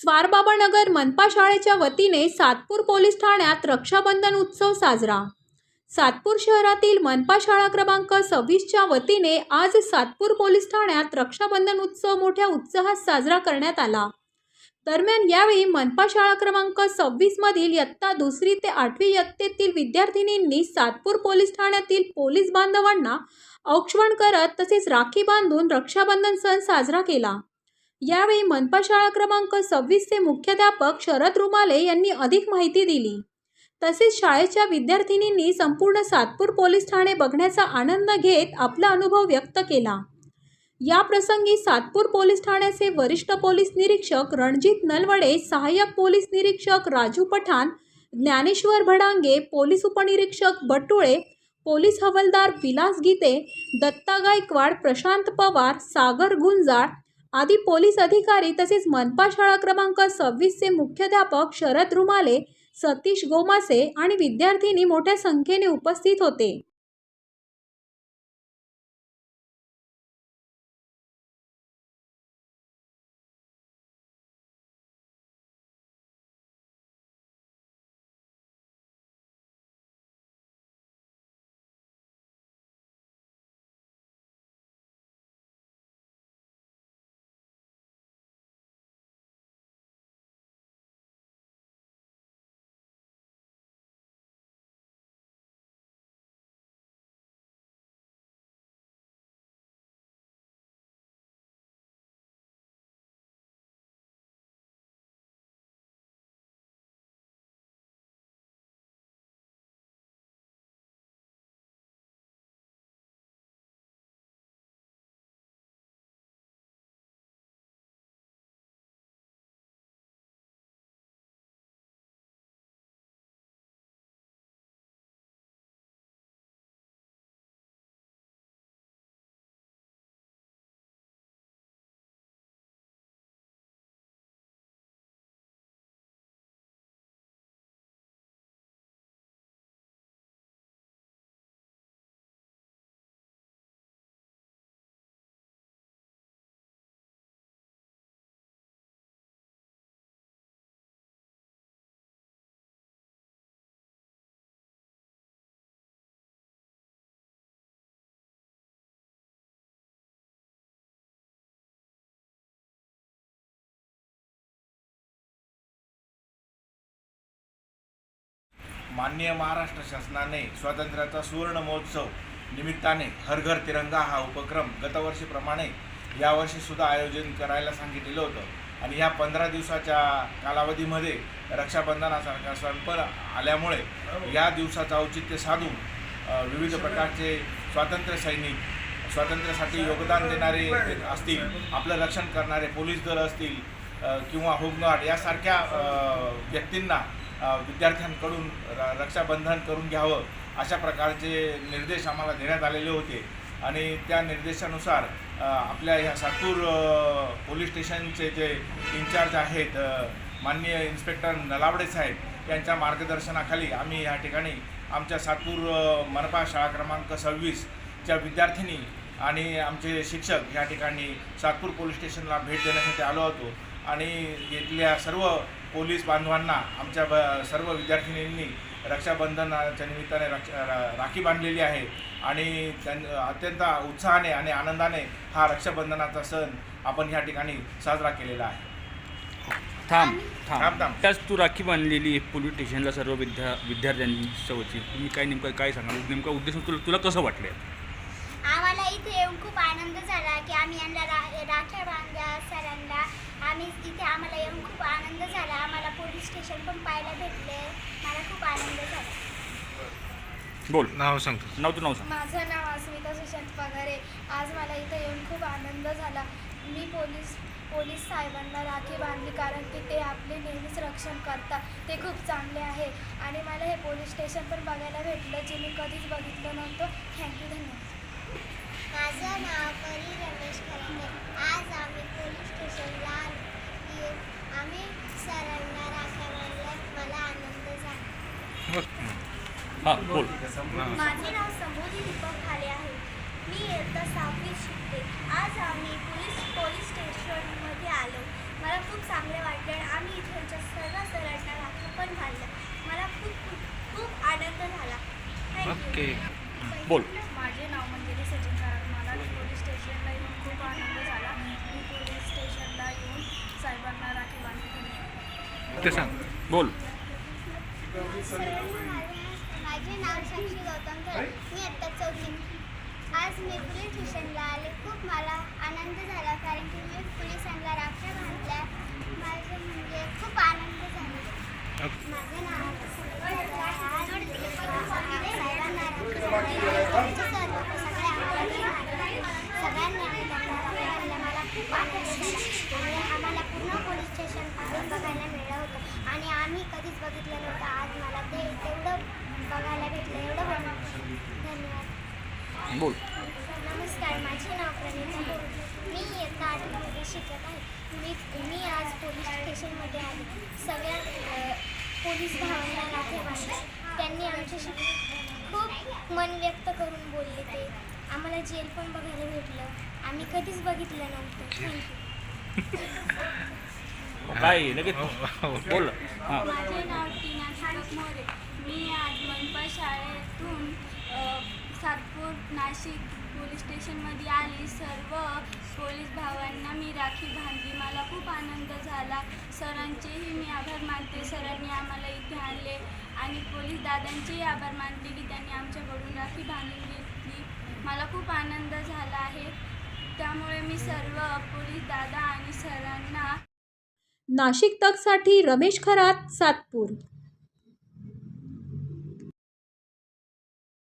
स्वारबाबानगर मनपा शाळेच्या वतीने सातपूर पोलीस ठाण्यात रक्षाबंधन उत्सव साजरा. सातपूर शहरातील मनपा शाळा क्रमांक सव्वीसच्या वतीने आज सातपूर पोलीस ठाण्यात रक्षाबंधन उत्सव मोठ्या उत्साहात साजरा करण्यात आला. दरम्यान यावेळी मनपा शाळा क्रमांक सव्वीस मधील इयत्ता दुसरी ते आठवी इयत्तेतील विद्यार्थिनींनी सातपूर पोलीस ठाण्यातील पोलीस बांधवांना औक्षवण करत तसेच राखी बांधून रक्षाबंधन सण साजरा केला. यावेळी मनपा शाळा क्रमांक सव्वीसचे मुख्याध्यापक शरद रुमाले यांनी अधिक माहिती दिली. तसेच शाळेच्या विद्यार्थिनींनी संपूर्ण सातपूर पोलीस ठाणे बघण्याचा आनंद घेत आपला अनुभव व्यक्त केला. या प्रसंगी सातपूर पोलीस ठाण्याचे वरिष्ठ पोलीस निरीक्षक रणजित नलवडे सहाय्यक पोलीस निरीक्षक राजू पठाण ज्ञानेश्वर भडांगे पोलीस उपनिरीक्षक बटुळे पोलीस हवालदार विलास गीते दत्ता गायकवाड प्रशांत पवार सागर गुंजाळ आदी पोलीस अधिकारी तसेच मनपा शाळा क्रमांक सव्वीसचे मुख्याध्यापक शरद रुमाले सतीश गोमासे आणि विद्यार्थिनी मोठ्या संख्येने उपस्थित होते. माननीय महाराष्ट्र शासनाने स्वातंत्र्याचा सुवर्ण महोत्सव निमित्ताने हर घर तिरंगा हा उपक्रम गतवर्षीप्रमाणे यावर्षीसुद्धा आयोजन करायला सांगितलेलं होतं. आणि ह्या पंधरा दिवसाच्या कालावधीमध्ये रक्षाबंधनासारखा सण पण आल्यामुळे या दिवसाचं औचित्य साधून विविध प्रकारचे स्वातंत्र्य सैनिक स्वातंत्र्यासाठी योगदान देणारे असतील आपलं रक्षण करणारे पोलीस दल असतील किंवा होमगार्ड यासारख्या व्यक्तींना विद्यार्थ्यांकडून र रक्षाबंधन करून घ्यावं अशा प्रकारचे निर्देश आम्हाला देण्यात आलेले होते. आणि त्या निर्देशानुसार आपल्या ह्या सातूर पोलीस स्टेशनचे जे इन्चार्ज आहेत माननीय इन्स्पेक्टर नलावडे साहेब यांच्या मार्गदर्शनाखाली आम्ही या ठिकाणी आमच्या सातूर मनपा शाळा क्रमांक सव्वीसच्या विद्यार्थिनी आणि आमचे शिक्षक या ठिकाणी सातपूर पोलीस स्टेशनला भेट देण्यासाठी आलो होतो. आणि इथल्या सर्व पोलीस बांधवांना आमच्या ब सर्व विद्यार्थिनींनी रक्षाबंधनाच्या निमित्ताने रक्ष राखी बांधलेली आहे. आणि त्यां अत्यंत उत्साहाने आणि आनंदाने हा रक्षाबंधनाचा सण आपण ह्या ठिकाणी साजरा केलेला आहे. थांब थांब, थांब. त्याच तू राखी बांधलेली आहे पोलीस स्टेशनला सर्व विद्या विद्यार्थ्यांच्या वतीने तुम्ही काय नेमकं काय सांगाल? नेमका उद्देश तुला तुला कसं वाटलं इथे येऊन खूप आनंद झाला की आम्ही यांना रा राख्या बांधल्या सरांना आम्ही इथे आम्हाला येऊन खूप आनंद झाला. आम्हाला पोलीस स्टेशन पण पाहायला भेटले. मला खूप आनंद झाला. बोल. नाव सांगतो नाव तू नाव सांग. माझं नाव अस्मिता सुशांत पगारे. आज मला इथे येऊन खूप आनंद झाला. मी पोलीस पोलीस साहेबांना राखी बांधली कारण की ते आपले नेहमीच रक्षण करतात. ते खूप चांगले आहे. आणि मला हे पोलीस स्टेशन पण बघायला भेटलं जे मी कधीच बघितलं नव्हतं. थँक्यू धन्यवाद. माझं नाव परी रमेश खरंडे आज आम्ही पोलीस स्टेशनला आलो. येऊन आम्ही सरांना राखा मला आनंद झाला. माझे नाव समोजी दीपक खाले आहे. मी इयत्ता सहावीत शिकते. आज आम्ही पोलीस पोलीस स्टेशनमध्ये आलो. मला खूप चांगले वाटले आणि आम्ही इथलच्या सर्व सरांना राखा पण बांधल्या मला खूप खूप खूप आनंद झाला. ओके बोल. ते सांग. बोल. माझे नाव साक्षी गौतम थोरात मी आत्ता चौथी आज मी पोलीस स्टेशनला आले. खूप मला आनंद झाला कारण की मी पोलिसांना राख्या बांधल्या माझं म्हणजे खूप आनंद झाला. माझं नाव साहेबांना राखी बांधली. सर्व सगळे आम्हाला सगळ्यांनी आम्ही त्यांना राख्या बांधल्या. मला खूप आनंद झाला आणि आम्हाला पूर्ण पोलीस स्टेशन पाहून बघायला मिळलं होतं आणि आम्ही कधीच बघितलं नव्हतं आज मला ते तेवढं बघायला भेटलं एवढं बघ धन्यवाद बोल. नमस्कार माझे नाव प्रणिता बोर मी इयत्ता आठवीमध्ये शिकत आहे. मी मी आज पोलीस स्टेशनमध्ये आले. सगळ्या पोलीस भावांना राखे बांधले त्यांनी आमच्याशी खूप मन व्यक्त करून बोलले ते. आम्हाला जेल पण बघायला भेटलं. आम्ही कधीच बघितलं नव्हतं. थँक्यू काय लगेच बोल. हां. माझे नाव टीना मोरे. मी आज मनपा शाळेतून सातपूर नाशिक पोलीस स्टेशनमध्ये आली. सर्व पोलीस भावांना मी राखी बांधली. मला खूप आनंद झाला. सरांचेही मी आभार मानते. सरांनी आम्हाला इथे आणले आणि पोलीस दादांचेही आभार मानते की त्यांनी आमच्याकडून राखी बांधून घेतली. मला खूप आनंद झाला आहे. त्यामुळे मी सर्व पोलीस दादा आणि सरांना नाशिक तकसाठी रमेश खरात सातपूर.